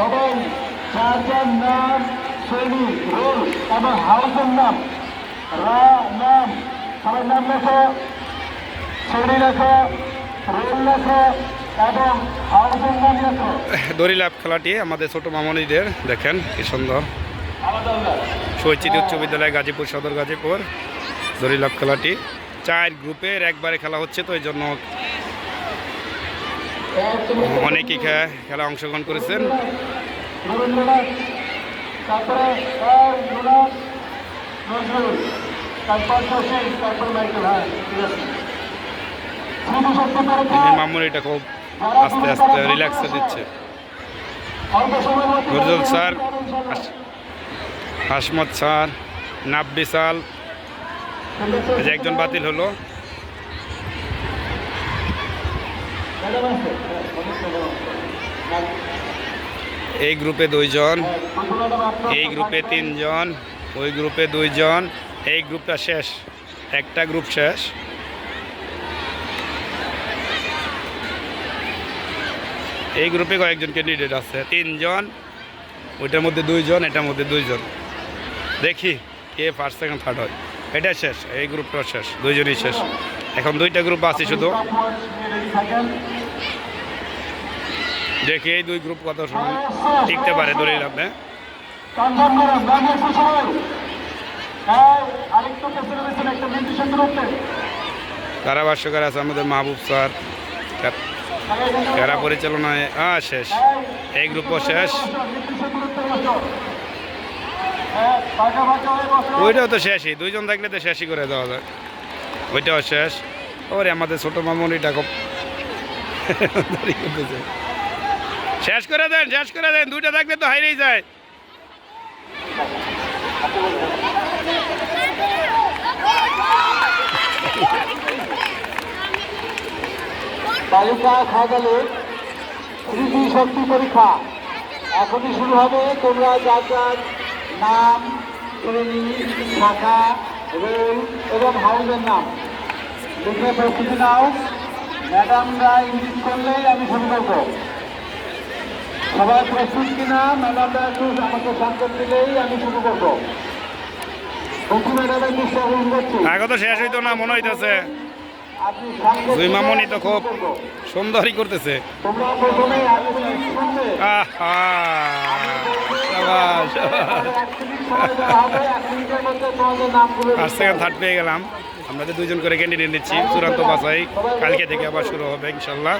সবাই যার নাম শ্রেণি, রোল এবং হাউসের নাম। রা, নাম। সবাই নাম লেখো, শ্রেণি লেখো, রোল লেখো এবং হাউসের নাম লেখো। দড়িলাভ খেলাটি আমাদের ছোট মামনিদের, দেখেন কি সুন্দর। আলাদা উচ্চ বিদ্যালয় গাজীপুর, সদর গাজীপুর। দড়িলাভ খেলাটি চার গ্রুপের একবারে খেলা হচ্ছে, তো এই জন্য অনেকেই খেলা অংশগ্রহণ করেছেন। এই মামুনিটা খুব আস্তে আস্তে রিল্যাক্সে দিচ্ছে। নজরুল স্যার হাস- হাসমত স্যার নাব্বি সাল একজন বাতিল হলো ম্যাডাম আছে হ্যাঁ, অবশ্যই ম্যাডাম। হ্যাঁ, এই গ্রুপে দুইজন, এই গ্রুপে তিনজন, ওই গ্রুপে দুইজন, এই গ্রুপটা শেষ, একটা গ্রুপ শেষ। এই গ্রুপে কয়েকজন ক্যান্ডিডেট আছে, তিনজন, ওইটার মধ্যে দুইজন, এটার মধ্যে দুইজন। দেখি কে ফার্স্ট সেকেন্ড থার্ড হয়। এটা শেষ, এই গ্রুপটা শেষ, দুইজনই শেষ। এখন দুইটা গ্রুপ আছে শুধু। আপনি। দেখি এই দুই গ্রুপ কত সময় টিকতে পারে একটা মেডিটেশন করতে। কারাভাষ্যকার আছে? আমাদের মাহবুব স্যার খেলা পরিচালনায় হ্যাঁ শেষ। এই গ্রুপও শেষ। ওইটাও তো শেষই। দুইজন থাকলে তো শেষই করে দেওয়া যায়। ওইটাও শেষ। ওরে আমাদের ছোট মামনিটা খুব। শেষ করে দেন, শেষ করে দেন, দুইটা থাকলে তো হাইরেই যায়। বালিকা খাগালে, স্মৃতি শক্তি পরীক্ষা। এখনই শুরু হবে, তোমরা যার যার নাম, শ্রেণি, শাখা, রোল এবং হাউসের নাম। লিখে প্রস্তুতি নাও। ম্যাডামরা ইঙ্গিত করলেই আমি শুরু করব সবাই প্রস্তুত কিনা? ম্যাডামরা একটু আমাকে সংকেত দিলেই আমি শুরু করব আগে তো শেষ হইতো না মনে হইতেছে। দুই মামনি তো খুব সুন্দরই করতেছে। ফার্স্ট সেকেন্ড থার্ড পেয়ে গেলাম। আমরা তো দুজন করে ক্যান্ডিডেট নিচ্ছি চূড়ান্ত বাছাই কালকে থেকে আবার শুরু হবে ইনশাল্লাহ।